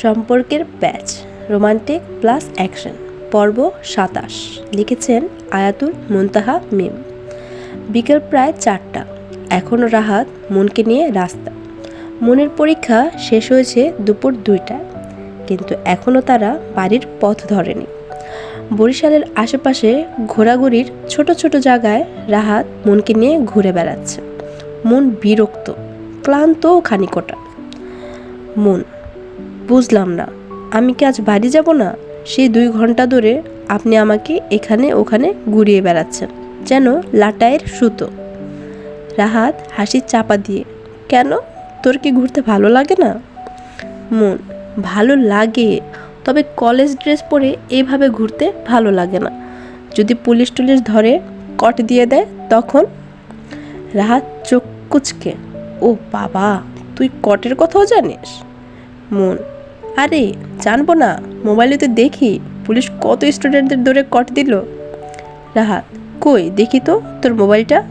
সম্পর্কের প্যাচ, romantic plus action, পর্ব সাতাশ, লিখেছেন আয়াতুল মুনতাহা মিম। বিকেল প্রায় চারটা এখনও রাহাত মনকে নিয়ে রাস্তা। মনের পরীক্ষা শেষ হয়েছে দুপুর দুইটায়, কিন্তু এখনও তারা বাড়ির পথ ধরেনি। বরিশালের আশেপাশে ঘোরাঘুরির ছোট ছোট জায়গায় রাহাত মনকে নিয়ে ঘুরে বেড়াচ্ছে। মন বিরক্ত, ক্লান্তও খানিকটা। মন বুঝলাম না। আমি কি আজ বাড়ি যাব না? সেই দুই ঘণ্টা ধরে আপনি আমাকে এখানে ওখানে ঘুরিয়ে বেড়াচ্ছেন, যেন লাটায়ের সুতো। রাহাত হাসি চাপা দিয়ে, কেন? তোর কি ঘুরতে ভালো লাগে না? মন, ভালো লাগে, তবে কলেজ ড্রেস পরে এভাবে ঘুরতে ভালো লাগে না। যদি পুলিশ টুলিশ ধরে কট দিয়ে দেয়, তখন? রাহাত চোখ কুচকে, ও বাবা, তুই কটের কথাও জানিস? মন আরে, জানব না। মোবাইলে তো দেখি, পুলিশ কত স্টুডেন্টদের ধরে কট দিল। রাহাত, কই, দেখি তো তোর মোবাইলটা।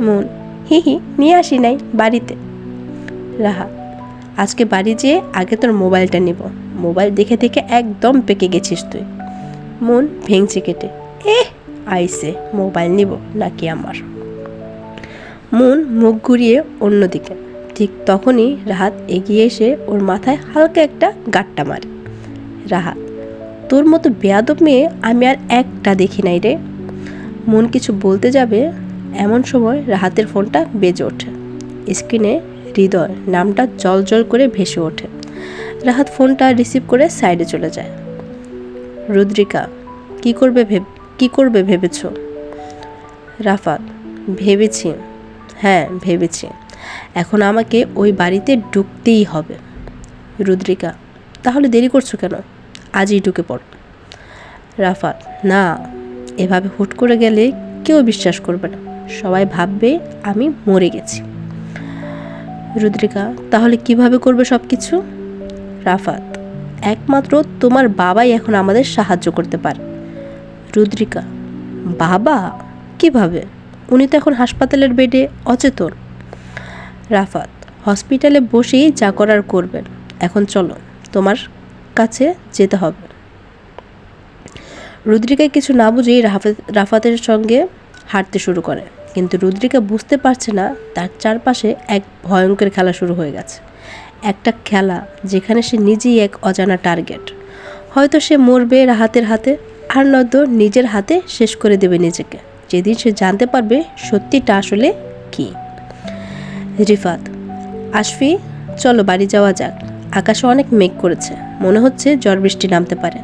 মন, হি হি, নিয়ে আসি নাই, বাড়িতে। রাহাত, আজকে বাড়ি যেয়ে আগে তোর মোবাইলটা নিব। মোবাইল দেখে দেখে একদম পেকে গেছিস তুই। মন ভেঙছে কেটে এ আইসে, মোবাইল নিব নাকি আমার। মন মুখ ঘুরিয়ে অন্যদিকে ঠিক তখনই রাহাত এগিয়ে এসে ওর মাথায় হালকা একটা গাট্টা মারে। রাহাত, তোর মতো বেয়াদব মেয়ে আমি আর একটা দেখি নাই রে। মন কিছু বলতে যাবে এমন সময় রাহাতের ফোনটা বেজে ওঠে। স্ক্রিনে হৃদয় নামটা জল জল করে ভেসে ওঠে। রাহাত ফোনটা রিসিভ করে সাইডে চলে যায়। রুদ্রিকা, কি করবে ভেব, কি করবে ভেবেছ? রাফাত, ভেবেছি। হ্যাঁ ভেবেছি। এখন আমাকে ওই বাড়িতে ঢুকতেই হবে। রুদ্রিকা, তাহলে দেরি করছ কেন? আজই ঢুকে পড়ো। রাফাত না, এভাবে হুট করে গেলে কেউ বিশ্বাস করবে না। সবাই ভাববে আমি মরে গেছি। রুদ্রিকা, তাহলে কীভাবে করবে সব কিছু রাফাত একমাত্র তোমার বাবাই এখন আমাদের সাহায্য করতে পারে। রুদ্রিকা, বাবা? কীভাবে? উনি তো এখন হাসপাতালের বেডে অচেতন। রাফাত, হসপিটালে বসেই যা করার করবেন। এখন চলো, তোমার কাছে যেতে হবে। রুদ্রিকা কিছু না বুঝেই রাফাত রাফাতের সঙ্গে হাঁটতে শুরু করে। কিন্তু রুদ্রিকা বুঝতে পারছে না, তার চারপাশে এক ভয়ঙ্কর খেলা শুরু হয়ে গেছে। একটা খেলা যেখানে সে নিজেই এক অজানা টার্গেট। হয়তো সে মরবে রাহাতের হাতে, আর নয়তো নিজের হাতে শেষ করে দেবে নিজেকে। যেদিন সে জানতে পারবে সত্যিটা আসলে কী। রিফাত, আশফি, চলো বাড়ি যাওয়া যাক। আকাশে অনেক মেঘ করেছে। মনে হচ্ছে ঝড় বৃষ্টি নামতে পারে।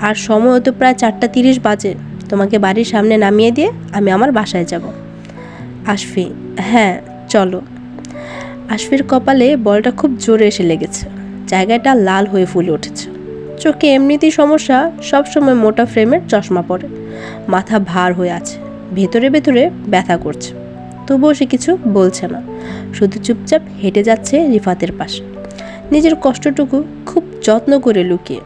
আর সময় তো প্রায় চারটা তিরিশ বাজে। তোমাকে বাড়ির সামনে নামিয়ে দিয়ে আমি আমার বাসায় যাব। আশফি হ্যাঁ চলো। আশফির কপালে বলটা খুব জোরে এসে লেগেছে। জায়গাটা লাল হয়ে ফুলে উঠেছে। চোখে এমনিতেই সমস্যা সবসময় মোটা ফ্রেমের চশমা পরে। মাথা ভার হয়ে আছে। ভেতরে ভেতরে ব্যথা করছে। তবুও সে কিছু বলছে না। শুধু চুপচাপ হেঁটে যাচ্ছে রিফাতের পাশে। নিজের কষ্টটুকু খুব যত্ন করে লুকিয়ে।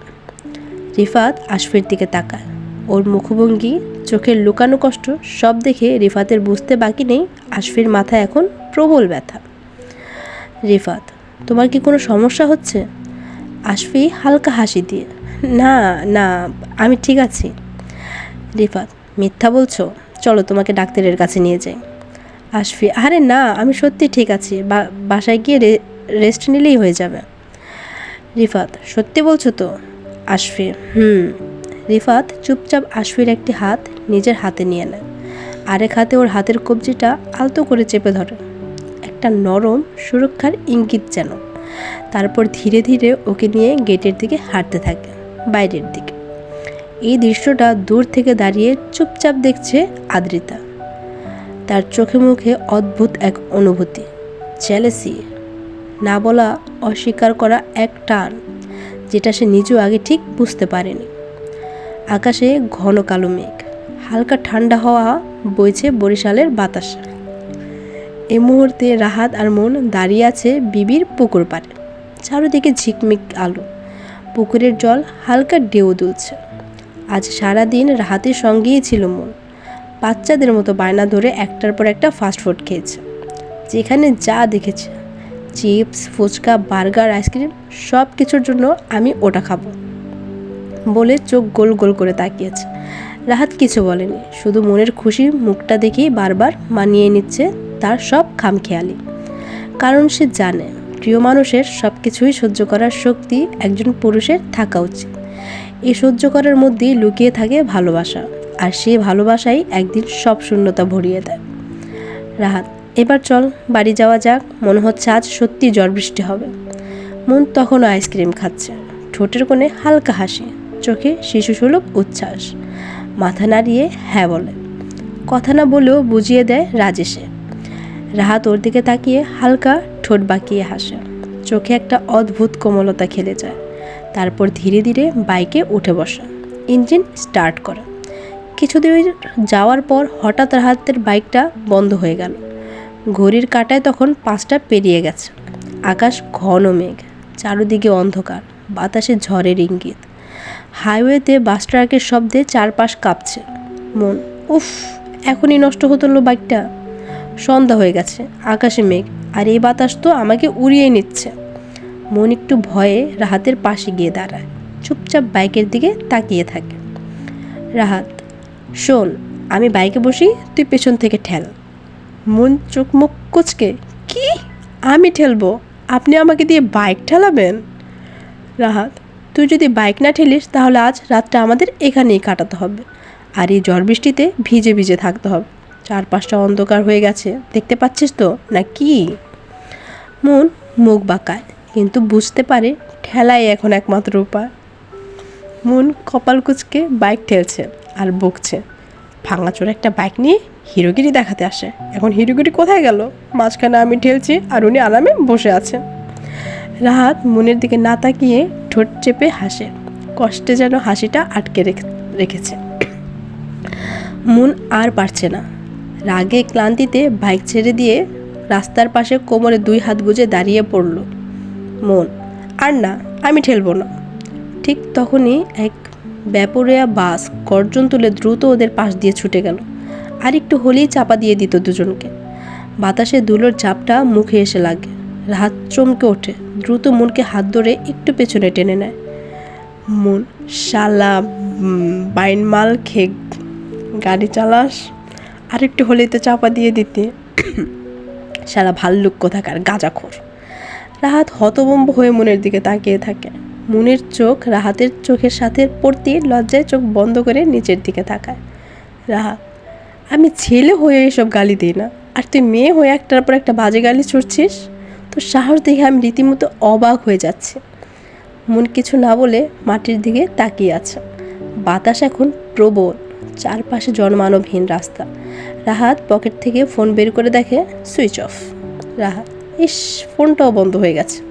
রিফাত আশফির দিকে তাকায়। ওর মুখভঙ্গি, চোখের লুকানো কষ্ট সব দেখে রিফাতের বুঝতে বাকি নেই আশফির মাথায় এখন প্রবল ব্যথা। রিফাত, তোমার কি কোনো সমস্যা হচ্ছে? আশফি হালকা হাসি দিয়ে, না না, আমি ঠিক আছি। রিফাত, মিথ্যা বলছো? চলো তোমাকে ডাক্তারের কাছে নিয়ে যাই। আশফি আরে না, আমি সত্যি ঠিক আছি। বাসায় গিয়ে রেস্ট নিলেই হয়ে যাবে। রিফাত, সত্যি বলছো তো? আশফি হুম। রিফাত চুপচাপ আশফির একটি হাত নিজের হাতে নিয়ে নেয়। আরেক হাতে ওর হাতের কবজিটা আলতো করে চেপে ধরে। একটা নরম সুরক্ষার ইঙ্গিত যেন। তারপর ধীরে ধীরে ওকে নিয়ে গেটের দিকে হাঁটতে থাকে, বাইরের দিকে। এই দৃশ্যটা দূর থেকে দাঁড়িয়ে চুপচাপ দেখছে আদ্রিতা। তার চোখে মুখে অদ্ভুত এক অনুভূতি চ্যালেসি না বলা অস্বীকার করা এক টান, যেটা সে নিজেও আগে ঠিক বুঝতে পারেনি। আকাশে ঘন কালো মেঘ, হালকা ঠান্ডা হাওয়া বইছে বরিশালের বাতাসে। এ মুহূর্তে রাহাত আর মন দাঁড়িয়ে আছে বিবির পুকুর পাড়ে। চারদিকে ঝিকমিক আলো, পুকুরের জল হালকা ঢেউ দুলছে। আজ সারাদিন রাহাতের সঙ্গেই ছিল মন। বাচ্চাদের মতো বায়না ধরে একটার পর একটা ফাস্টফুড খেয়েছে। যেখানে যা দেখেছে চিপস ফুচকা বার্গার আইসক্রিম সব কিছুর জন্য আমি ওটা খাব বলে চোখ গোল গোল করে তাকিয়েছে। রাহাত কিছু বলেনি, শুধু মনের খুশি মুখটা দেখেই বারবার মানিয়ে নিচ্ছে তার সব খামখেয়ালি। কারণ সে জানে, প্রিয় মানুষের সব কিছুই সহ্য করার শক্তি একজন পুরুষের থাকা উচিত। এই সহ্য করার মধ্যেই লুকিয়ে থাকে ভালোবাসা। আর সে ভালোবাসাই একদিন সব শূন্যতা ভরিয়ে দেয়। রাহাত, এবার চল, বাড়ি যাওয়া যাক, মনে হচ্ছে আজ সত্যি ঝড় বৃষ্টি হবে। মন তখনও আইসক্রিম খাচ্ছে। ঠোঁটের কোণে হালকা হাসি, চোখে শিশুসুলভ উচ্ছ্বাস। মাথা নাড়িয়ে হ্যাঁ বলে। কথা না বলেও বুঝিয়ে দেয় রাজেশে। রাহাত ওর দিকে তাকিয়ে হালকা ঠোঁট বাঁকিয়ে হাসে। চোখে একটা অদ্ভুত কোমলতা খেলে যায়। তারপর ধীরে ধীরে বাইকে উঠে বসে। ইঞ্জিন স্টার্ট করে। কিছুদিন যাওয়ার পর হঠাৎ রাহাতের বাইকটা বন্ধ হয়ে গেল। ঘড়ির কাঁটায় তখন পাঁচটা পেরিয়ে গেছে। আকাশ ঘন মেঘ, চারদিকে অন্ধকার, বাতাসে ঝড়ের ইঙ্গিত। হাইওয়েতে বাস ট্রাকের শব্দে চারপাশ কাঁপছে। মন, উফ, এখনই নষ্ট হতো বাইকটা। সন্ধ্যা হয়ে গেছে, আকাশে মেঘ, আর এই বাতাস তো আমাকে উড়িয়ে নিচ্ছে। মন একটু ভয়ে রাহাতের পাশে গিয়ে দাঁড়ায়, চুপচাপ বাইকের দিকে তাকিয়ে থাকে। রাহাত শোন, আমি বাইকে বসি, তুই পেছন থেকে ঠেল। মন চোখ মুখ কুচকে, কি? আমি ঠেলবো? আপনি আমাকে দিয়ে বাইক ঠেলাবেন? রাহাত, তুই যদি বাইক না ঠেলিস, তাহলে আজ রাতটা আমাদের এখানেই কাটাতে হবে। আর এই ঝড় বৃষ্টিতে ভিজে ভিজে থাকতে হবে। চারপাশটা অন্ধকার হয়ে গেছে, দেখতে পাচ্ছিস তো, না কি? মন মুখ বাঁকায়, কিন্তু বুঝতে পারে ঠেলাই এখন একমাত্র উপায়। মন কপাল কুচকে, বাইক ঠেলছে। আর বকছে। ভাঙাচোরা একটা বাইক নিয়ে হিরোগিরি দেখাতে আসে। এখন হিরোগিরি কোথায় গেল? মাঝখানে আমি ঠেলছি আর উনি আরামে বসে আছেন। রাহাত মনের দিকে না তাকিয়ে ঠোঁট চেপে হাসে। কষ্টে যেন হাসিটা আটকে রেখেছে। মন আর পারছে না। রাগে ক্লান্তিতে বাইক ছেড়ে দিয়ে রাস্তার পাশে কোমরে দুই হাত গুজে দাঁড়িয়ে পড়ল। মন, আর না, আমি ঠেলবো না। ঠিক তখনই এক ব্যাপরিয়া বাস গর্জন তুলে দ্রুত ওদের পাশ দিয়ে ছুটে গেল। আর একটু হলেই চাপা দিয়ে দিত দুজনকে। বাতাসে ধুলোর চাপটা মুখে এসে লাগে। রাহাত চমকে ওঠে। দ্রুত মনকে হাত ধরে একটু পেছনে টেনে নেয়। মন, শালা বাইন মাল খেক, গাড়ি চালাস। আরেকটু হলেই তো চাপা দিয়ে দিতে। শালা ভাল্লুক কোথাকার, গাঁজাখোর। রাহাত হতবম্ব হয়ে মনের দিকে তাকিয়ে থাকে। মনের চোখ রাহাতের চোখের সাথে পড়তে লজ্জায় চোখ বন্ধ করে নিচের দিকে তাকায়। রাহা আমি ছেলে হয়ে এসব গালি দিই না। আর তুই মেয়ে হয়ে একটার পর একটা বাজে গালি ছুটছিস তো সাহস দেখে আমি রীতিমতো অবাক হয়ে যাচ্ছি। মন কিছু না বলে মাটির দিকে তাকিয়ে আছে। বাতাস এখন প্রবল, চারপাশে জনমানবহীন রাস্তা। রাহাত পকেট থেকে ফোন বের করে দেখে, সুইচ অফ। রাহাত, ইস, ফোনটাও বন্ধ হয়ে গেছে।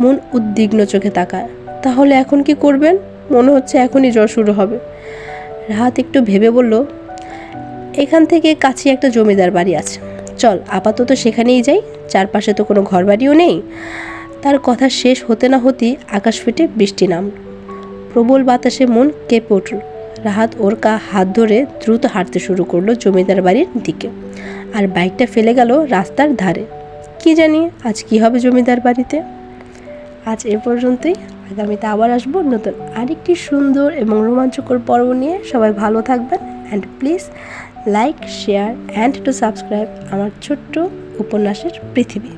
মন উদ্বিগ্ন চোখে তাকায়। তাহলে এখন কি করবেন? মনে হচ্ছে এখনই জ্বর শুরু হবে। রাহাত একটু ভেবে বলল, এখান থেকে কাছে একটা জমিদার বাড়ি আছে। চল, আপাতত সেখানেই যাই। চারপাশে তো কোনো ঘরবাড়িও নেই। তার কথা শেষ হতে না হতেই আকাশ ফেটে বৃষ্টি নাম প্রবল বাতাসে মন কেঁপে উঠল। রাহাত ওর কা হাত ধরে দ্রুত হাঁটতে শুরু করল জমিদার বাড়ির দিকে। আর বাইকটা ফেলে গেল রাস্তার ধারে। কি জানি আজ কি হবে জমিদার বাড়িতে? আজ এ পর্যন্তই। আগামীতে আবার আসব নতুন আরেকটি সুন্দর এবং রোমাঞ্চকর পর্ব নিয়ে। সবাই ভালো থাকবেন and please like share and to subscribe আমার ছোট্ট উপন্যাসের পৃথিবী।